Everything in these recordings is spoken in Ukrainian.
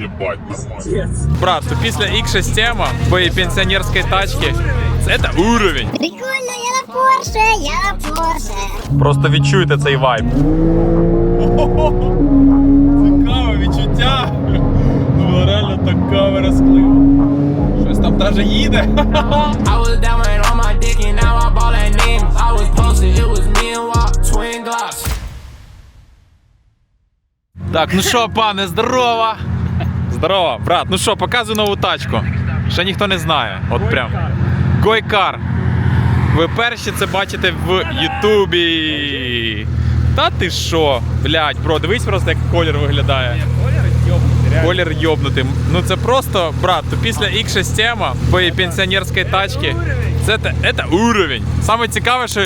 Ебать, Брат, то після X6 твоєї пенсіонерської тачки, це уровень. Прикольно, я на Порше, я на Порше. Просто відчуйте цей вайб. Цікаве відчуття. Ну реально так камера сплив. Щось там даже їде. Так, ну що, пане, здорово! Здорово, брат. Ну що, показуй нову тачку. Ще ніхто не знає. От прям. Гойкар. Ви перші це бачите в Ютубі. Та ти що? Блять, бро, дивись просто, як колір виглядає. Колір йобнутий. Ну це просто, брат, то після X6 твоєї пенсіонерської тачки. Це, те- це уровень. Саме цікаве, що,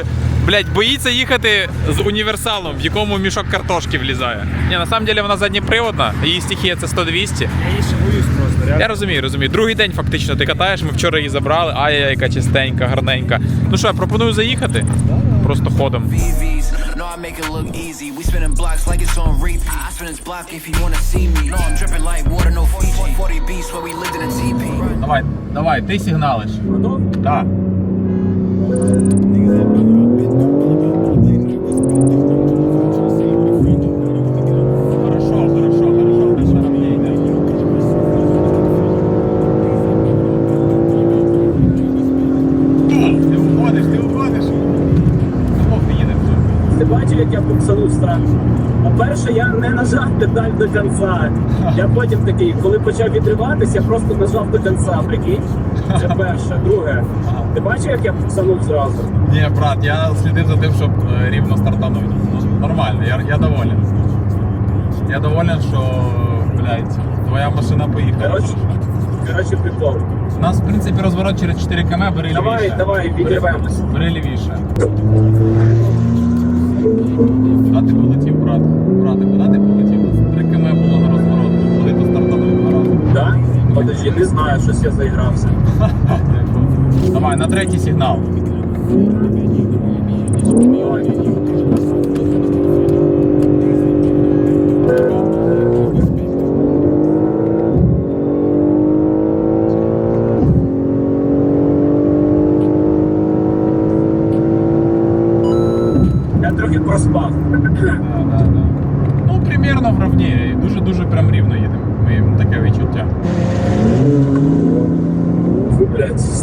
блядь, боїться їхати з універсалом, в якому мішок картошки влізає. Ні, на самом деле вона задніприводна, її стихія це 100-200. Я її ще боюсь просто. реально. Я розумію, розумію. Другий день фактично ти катаєш, ми вчора її забрали, ай яка чистенька, гарненька. Ну що, я пропоную заїхати. Просто ходом. No, I make it look easy. We spinning blocks like it's on repeat. I spin this block if you wanna see me. No, I'm dripping like water, no Fiji. 40 beats where we lived in a TP. Давай, давай, ти сигналиш. Так. Бачив, як я буксанув страшно? По-перше, я не нажав педаль до кінця. Я потім такий, коли почав відриватись, я просто нажав до кінця, прикинь. Це перше. Друге. Ти бачив, як я буксанув зразу? Ні, брат, я слідив за тим, щоб е, рівно стартануть. Ну, Нормально, я, я доволен. Я доволен, що, блядь, твоя машина поїхала. Коротше, коротше, прикол. У нас, в принципі, розворот через 4 км, бери Давай, лівіше. давай, відірвемось. Бери лівіше. Куди ти полетів, брат? Брате, куди ти полетів? Три нас 3 км було на розворот. Коли то стартанув два рази. Так? Подожди, не знаю, щось я заігрався. Давай, на третій сигнал. Я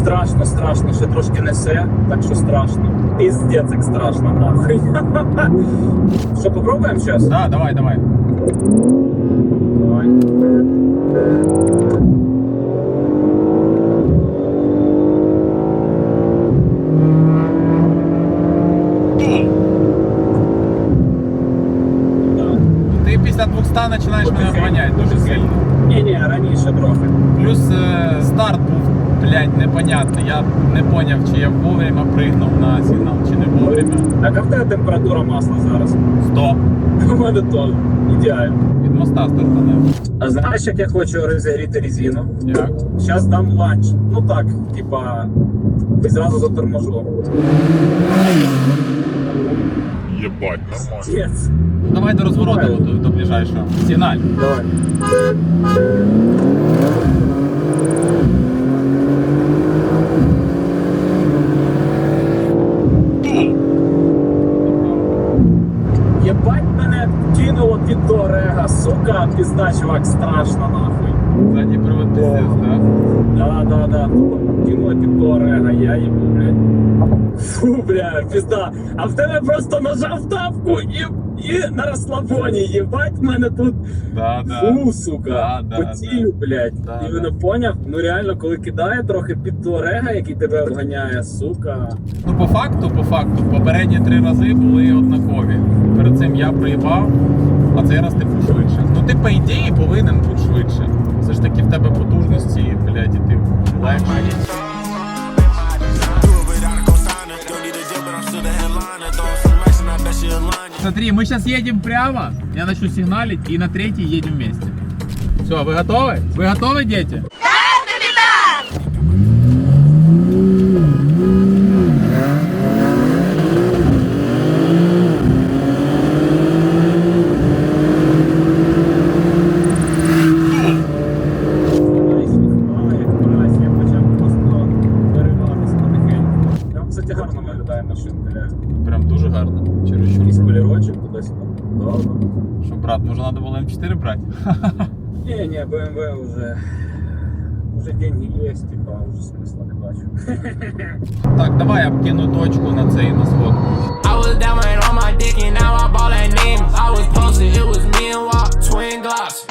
страшно, страшно, ще трошки несе, так що страшно. Піздець, як страшно, нахуй. Що, попробуємо зараз? Да, давай, давай. Давай. Да. Ти після 200 починаєш мене обганяти дуже сильно. Ні, ні, раніше трохи. Плюс е, старт був, блядь, непонятний. Я не поняв, чи я вовремя пригнув на сигнал, чи не вовремя. Яка в тебе температура масла зараз? 100. У мене теж. Ідеально. Від моста стартане. А знаєш, як я хочу розігріти резину? Як? Зараз дам ланч. Ну так, типа, і зразу заторможу. ебать, нормально. Піздець. Давай до розвороту до, до ближайшого. Сигналь. Давай. Єбать мене кинуло під до рега, сука, пізда, чувак, страшно нахуй. Задній привод пиздец, да? Да, да, да, тупо кинуло під до рега, я їбу, блядь. Фу, бля, пізда. А в тебе просто нажав тапку і, і на розслабоні, єбать мене тут Да, да. Фу, сука, Да, да, потію, блядь. Да, і не поняв, ну реально, коли кидає трохи під рега, який тебе обганяє, сука. Ну, по факту, по факту, попередні три рази були однакові. Перед цим я приїбав, а цей раз ти був швидше. Ну ти, по ідеї, повинен бути швидше. Все ж таки в тебе потужності, блядь, і ти легше. Do it without a cosigner. Don't need a deal, but I'm still the headliner. Throwing some action, I bet she align it. Смотри, мы сейчас едем прямо, я начну сигналить, и на третий едем вместе. Все, вы готовы? Вы готовы, дети? Що, Может, надо было М4 брать? Не, не, BMW уже, уже деньги есть, типа, уже смысла не бачу. Так, давай я вкину точку на цей на сход. I was down on my dick and now I ball at names. I was posted, it was me and Walt, twin gloss.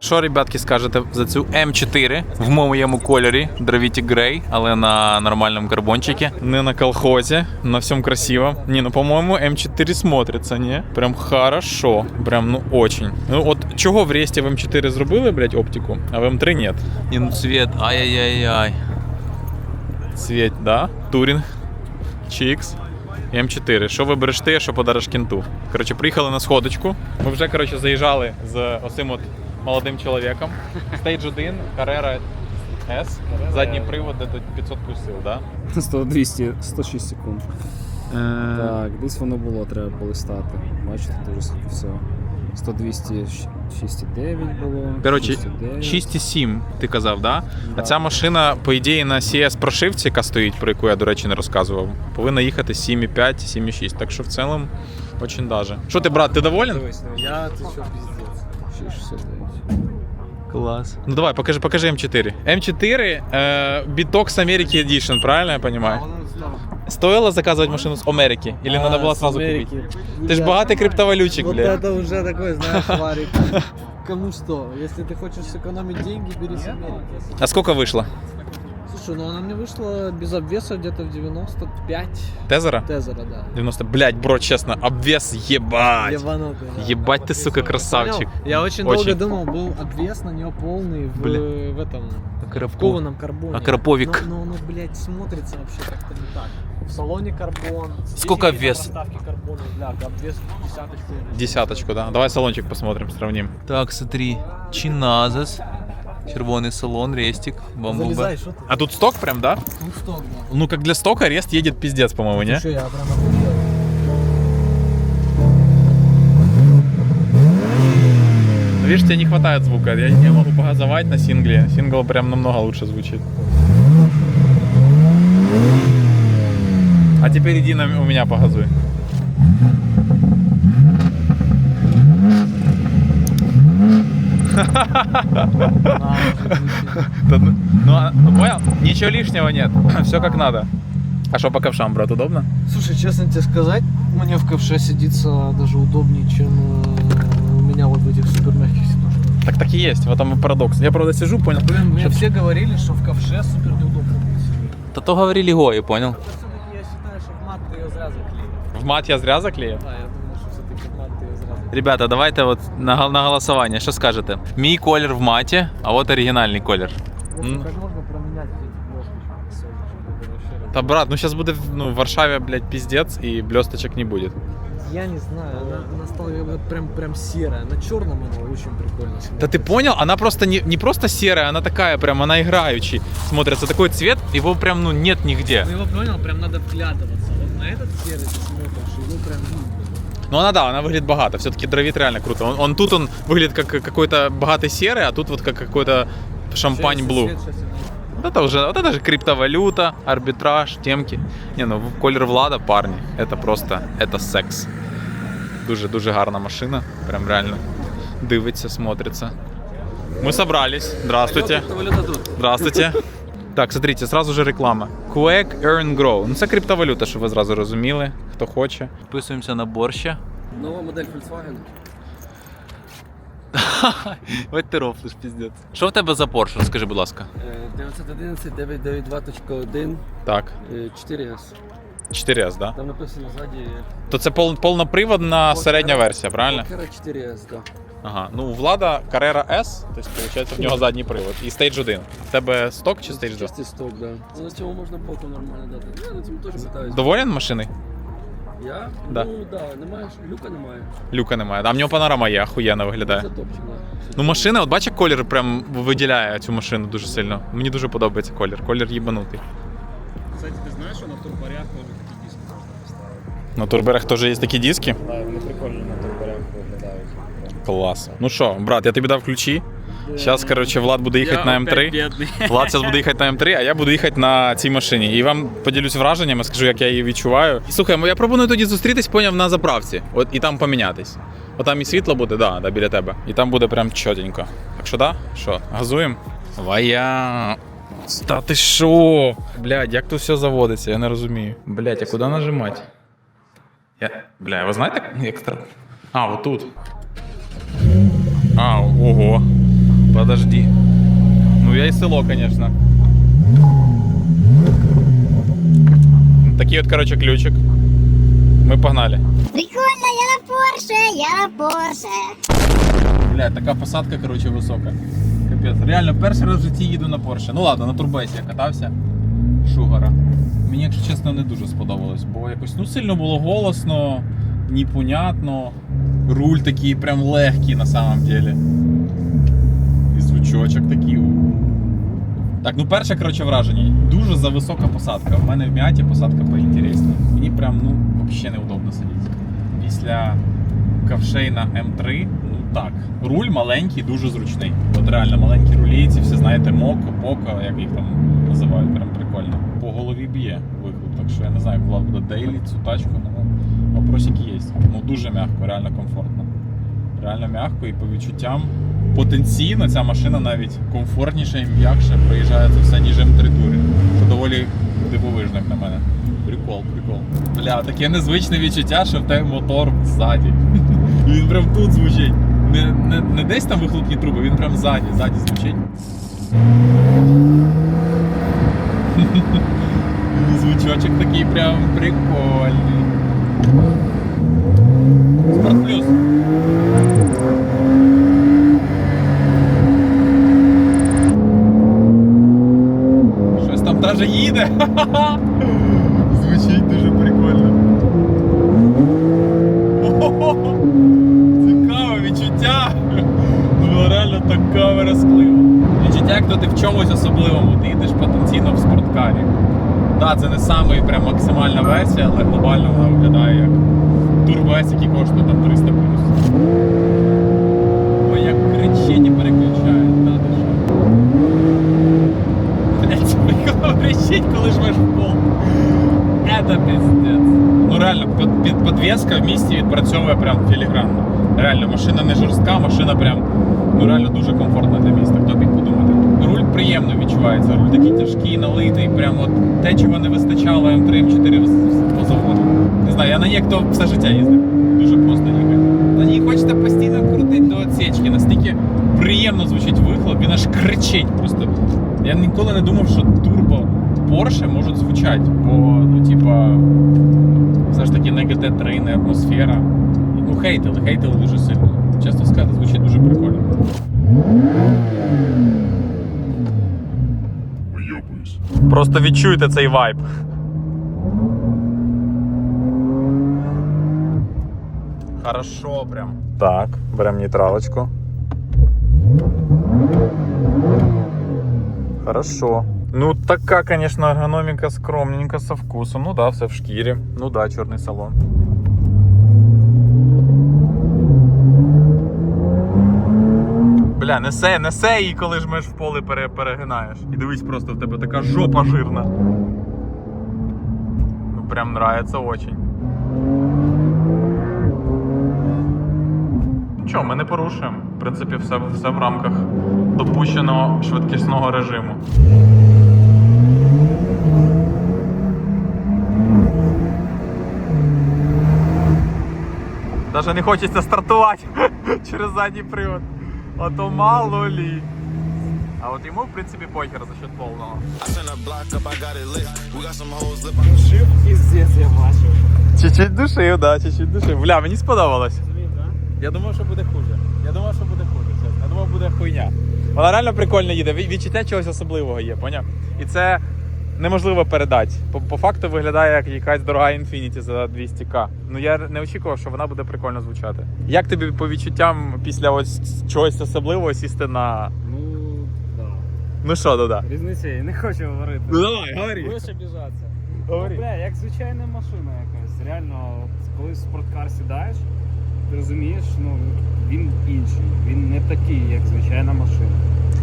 Що, ребятки, скажете за цю М4 в моєму кольорі Draviti Grey, але на нормальному карбончикі, не на колхозі, на всьому красиво. Ні, ну по-моєму, М4 смотриться, ні? Прям хорошо. Прям ну очень. Ну от чого в Ресті в М4 зробили, блядь, оптику, а в М3 нет. І ну цвет, ай-яй-яй-яй. Цвет, да? Турінг. Чікс. М4. Що вибереш ти, що подариш кінту? Коротше, приїхали на сходочку. Ми вже коротше, заїжджали з осим от молодим чоловіком. Стейдж 1, Carrera S, задній привод, де тут 500 сил, да? 100, 200, 106 секунд. Так, десь воно було, треба полистати. Бачите, дуже скільки всього. 100, 200, 6,9 було. Коротше, 6,7 ти казав, да? А ця машина, по ідеї, на CS прошивці, яка стоїть, про яку я, до речі, не розказував, повинна їхати 7,5, 7,6. Так що в цілому, очень даже. Що ти, брат, ти доволен? Дивись, я, ти що, піздець. 6,69. Класс. Ну давай, покажи, покажи М4. М4 э, Bitox America Edition, правильно я понимаю? Стоило заказывать машину с Америки? Или надо было сразу купить? Ты ж богатый криптовалютчик, Вот бля. это уже такой, знаешь, варик. Кому что? Если ты хочешь сэкономить деньги, бери с Америки. А сколько вышло? Слушай, ну она мне вышла без обвеса где-то в 95 Тезера? тезера, да. 90. Блять, бро, честно, обвес ебать. Ебанутый, да. Ебать ты, сука, красавчик. Понял? Я очень, Очень. долго думал, был обвес на нее полный в, Бля. в этом в Коробку. кованом карбоне. А карповик? Но, но оно, блядь, смотрится вообще как-то не так. В салоне карбон. Сколько проставки карбона, бля, обвес десяточку. Десяточку, да. Давай салончик посмотрим, сравним. Так, смотри. Чиназас. Червоный салон, рестик, Залезай, что ты? А тут сток прям, да? Ну что, да. Ну, как для стока, рест едет пиздец, по-моему, не? Что, я прям охуел. Видишь, тебе не хватает звука. Я не могу погазовать на сингле. Сингл прям намного лучше звучит. А теперь иди на, у меня погазуй. Ну, а- понял? Ничего лишнего нет. Все как надо. А что по ковшам, брат, удобно? Слушай, честно тебе сказать, мне в ковше сидится даже удобнее, чем э, у меня вот в этих супер мягких сидушках. Так так и есть, в этом и парадокс. Я правда сижу, понял. Блин, мне все говорили, что в ковше супер неудобно будет сидеть. Да то говорили гои, понял? Все-таки я считаю, что в мат ты ее зря заклеил. В мат я зря заклеїв? Да, я Ребята, давайте от на, гол- на голосування. Що скажете? Мій колір в маті, а от оригінальний колір. Вот М. Как можно променять эти блесточки на солнышко, чтобы вообще раз- Та брат, ну зараз буде ну, в Варшаві, блядь, піздець, і блісточок не буде. Я не знаю, она, она стала вот прям, прям серая. На черном она очень прикольно Да смотрится. ты понял? Она просто не, не просто серая, она такая прям, она играющий. Смотрится такой цвет, его прям ну нет нигде. Ну его понял, прям надо вглядываться. Вот на этот серый ты смотришь, его прям видно. Но она да, она выглядит богато. Все-таки дровит реально круто. Он, он тут он выглядит как какой-то богатый серый, а тут вот как какой-то шампань блу. Вот это уже, вот это же криптовалюта, арбитраж, темки. Не, ну колір влада, парні, это просто, это секс. Дуже-дуже гарна машина, прям реально дивиться, смотрится. Мы собрались. Здравствуйте. Здравствуйте. Так, смотрите, сразу же реклама. Quake Earn Grow. Ну це криптовалюта, щоб ви зразу розуміли, хто хоче. Підписуємося на борща. Нова модель Volkswagen. Ось ти рофлиш, піздець. Що в тебе за Porsche? Скажи, будь ласка. 911 992.1 Так, 4S. 4S, да? Там написано ззаді То це пол, повноприводна середня версія, правильно? 4S, да. Ага. Ну, у Влада Carrera S, тобто, виходить, в нього задній привод. І Stage 1. В тебе сток чи Stage 2? Чистий сток, да. Ну, на цьому можна боку нормально дати. Я на цьому теж питаюсь. Доволен машиною? Я? Да. Ну, да, немає, ж- люка немає. Люка немає. А в нього панорама є, охуєнно виглядає. Це топчик, да. Ну, машина, от бачиш, колір прям виділяє цю машину дуже сильно. Мені дуже подобається колір. Колір їбанутий. Кстати, ти знаєш, що на турбарях теж такі диски можна поставити? На турберах теж є такі диски. Так, вони прикольно на. Клас. Ну що, брат, я тобі дав ключі. Зараз, коротше, Влад буде їхати на М3. Влад зараз буде їхати на М3, а я буду їхати на цій машині. І вам поділюсь враженнями, скажу, як я її відчуваю. Слухай, я пропоную тоді зустрітись, поняв, на заправці. От і там помінятись. От там і світло буде, да, да, біля тебе. І там буде прям чотенько. Так що да? Що, газуємо? Вая. Та ти що? Блядь, як тут все заводиться, я не розумію. Блядь, а куди нажимати? Я... Бля, ви знаєте, як треба? А, отут. А, ого. Подожди. Ну я і село, конечно. Такий от, короче, ключик. Ми погнали. Прикольно, я на Порше, я на Порше. Бля, така посадка, короче, висока. Капець. Реально, перший раз в житті їду на Порше. Ну ладно, на турбесі я катався. Шугара. Мені, якщо чесно, не дуже сподобалось, бо якось ну сильно було голосно, непонятно. Руль такий прям легкий на самом деле. І звучочок такий. Так, ну перше, коротше, враження. Дуже зависока посадка. У мене в м'яті посадка поінтересніше. Мені прям ну взагалі неудобно сидіти. Після ковшей на М3, ну так. Руль маленький, дуже зручний. От реально маленькі рулі, ці всі знаєте, моко, поко, як їх там називають, прям прикольно. По голові б'є вихлоп, так що я не знаю, як Влад буде дейлі цю тачку, ну вопросики є. Ну дуже м'яко, реально комфортно. Реально м'яко і по відчуттям. Потенційно ця машина навіть комфортніше і м'якше проїжджає це все, ніж М3 Touring. Що доволі дивовижно як на мене. Прикол, прикол. Бля, таке незвичне відчуття, що в тебе мотор ззаді. Він прям тут звучить. Не, не, не десь там вихлопні труби, він прям ззаді, ззаді звучить. Звучочок такий прям прикольний. Amen. Максимальна версія, але глобально вона виглядає як S, який коштує там 300 плюс. Ой, як кричить і переключає, та ти що. Блять, прикол кричить, коли жмеш в пол. Это пиздец. Ну реально, під подвеска в місті відпрацьовує прям філігранно. Реально, машина не жорстка, машина прям ну реально дуже комфортна для міста. Хто б міг подумати. Руль приємно відчувається, руль такий тяжкий, налитий, прям от те, чого не вистачало М3, М4 по заводу. Не знаю, я на ній то все життя їздив. Дуже просто їхати. На ній хочеться постійно крутити до отсечки. Настільки приємно звучить вихлоп, він аж кричить просто. Я ніколи не думав, що турбо Porsche можуть звучати, бо, ну, типа, все ж таки не GT3, не атмосфера. Ну, хейтили, хейтили дуже сильно. Чесно сказати, звучить дуже прикольно. Просто відчуйте цей вайб. Хорошо прям. Так, беремо нейтралочку. Хорошо. Ну, така, конечно, ергономіка скромненька со вкусом. Ну да, все в шкірі. Ну да, чорний салон. Бля, несе, несе її, коли жмеш в поле пере, перегинаєш. І дивись, просто в тебе така жопа жирна. Ну, прям нравится очень. Нічого, ми не порушуємо. В принципі, все, все в рамках допущеного швидкісного режиму. Даже не хочеться стартувати через задній привод. А то мало лі. А от йому, в принципі, похер за счет повного. Жив піздець, я бачив. Чуть-чуть душив, да, чуть-чуть душив. Бля, мені сподобалось. Да? Я думав, що буде хуже. Я думав, що буде хуже, чесно. Я думав, буде хуйня. Вона реально прикольно їде. Від- Відчуття чогось особливого є, поняв? І це неможливо передати. По, по факту виглядає як якась дорога Infinity за 200к. Ну я не очікував, що вона буде прикольно звучати. Як тобі по відчуттям після ось чогось особливого сісти на. Ну, да. Ну що, да-да? Різниці я не хочу говорити. Ну давай, говори. Будеш обіжатися. Говори. Бля, як звичайна машина якась. Реально, коли в спорткар сідаєш, ти розумієш, ну він інший. Він не такий, як звичайна машина.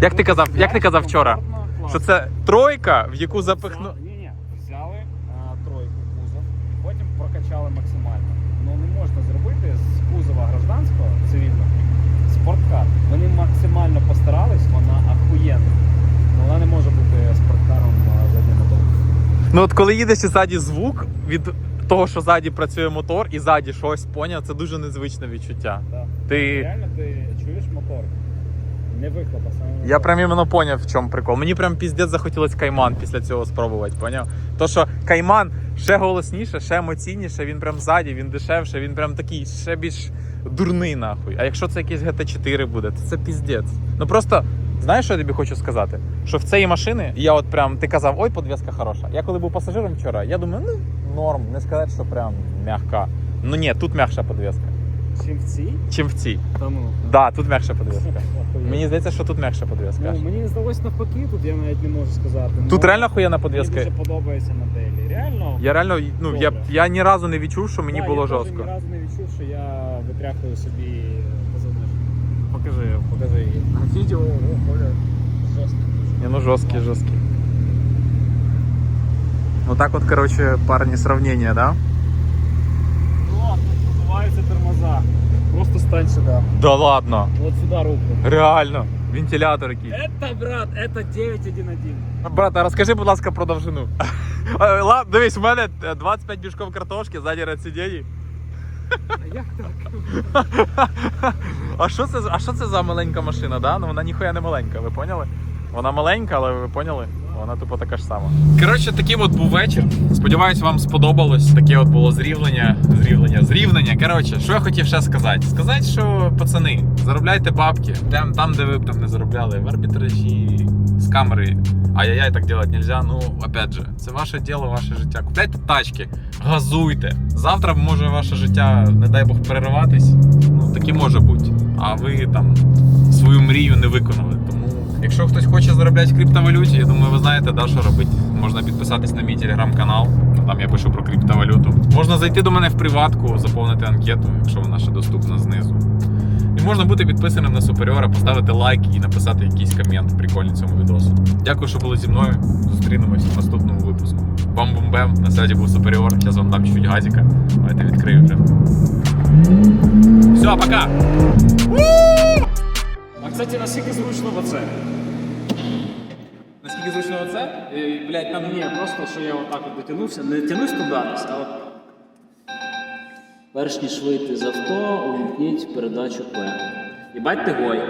Як ти казав, як ти казав вчора? Комфортно, Що це тройка, в яку запихну. Ні, ні, взяли а, тройку кузов, потім прокачали максимально. Ну не можна зробити з кузова гражданського цивільного спорткар. Вони максимально постарались, вона ахуєнна. Ну, Вона не може бути спорткаром а, заднім мотором. Ну от коли їдеш і ззаді звук від того, що ззаді працює мотор, і ззаді щось поняв, це дуже незвичне відчуття. Да. Ти. Реально ти чуєш мотор. Не вихлопа саме. Я прям іменно поняв, в чому прикол. Мені прям піздець захотілось кайман після цього спробувати, поняв? То, що кайман ще голосніше, ще емоційніше, він прям ззаді, він дешевше, він прям такий ще більш дурний нахуй. А якщо це якийсь GT4 буде, то це піздець. Ну просто. Знаєш, що я тобі хочу сказати? Що в цієї машини я от прям ти казав, ой, подвеска хороша. Я коли був пасажиром вчора, я думаю, ну норм, не сказати, що прям м'яка. Ну ні, тут м'якша подвеска, Чим в цій? чим в цій. Та ну. Да, тут м'якша подвеска. Охуєнно. Мені здається, що тут м'якша подвеска. Ну, мені здалось навпаки, тут я навіть не можу сказати. Тут Ну, реально охуєнна Мені подвеска. дуже подобається моделі. Реально. Я реально, ну я, Добре. я ні разу не відчув, що мені Да, було я теж жорстко. ні разу не відчув, що я витряхую собі позивний. Покажи, покажи її. На відео, о, Коля, жорстко. Ні, ну жорсткий, жорсткий. Ну так от, короче, парні, сравнення, да? О, відбуваються тормоза. Просто стань сюди. Да ладно. От сюди руку. Реально. Вентилятор який. Это, брат, это 911. Брат, а розкажи, будь ласка, про довжину. Е, Ладно, дивись, у мене е, 25 мішков картошки, ззаді ряд сидінь. А як так? А що це, за- а що це за маленька машина, да? Ну вона ніхуя не маленька, ви поняли? Вона маленька, але ви поняли? Вона тупо така ж сама. Коротше, таким от був вечір. Сподіваюсь, вам сподобалось. Таке от було зрівнення. Зрівнення, зрівнення. Коротше, що я хотів ще сказати? Сказати, що пацани, заробляйте бабки. Прям там, де ви б там не заробляли, в арбітражі, з камери. Ай-яй-яй, так делать нельзя. Ну, опять же, це ваше діло, ваше життя. Купляйте тачки, газуйте. Завтра може ваше життя, не дай Бог, перерватись. Ну, таке може бути. А ви там свою мрію не виконали. Якщо хтось хоче заробляти в криптовалюті, я думаю, ви знаєте, да, що робити. Можна підписатись на мій телеграм-канал. Там я пишу про криптовалюту. Можна зайти до мене в приватку, заповнити анкету, якщо вона ще доступна знизу. І можна бути підписаним на Суперіора, поставити лайк і написати якийсь комент прикольний цьому відосу. Дякую, що були зі мною. Зустрінемось в наступному випуску. Бам-бум-бем. На святі був Суперіор. Зараз вам дам чуть газика. Давайте відкрию вже. Все, пока! Кстати, наскільки зручно оце? Наскільки зручно оце? Блять, там Ні, просто що я отак от дотягнувся, не тянусь туди а от. Перш ніж вийти з авто, увімкніть передачу П. І бать ти гой.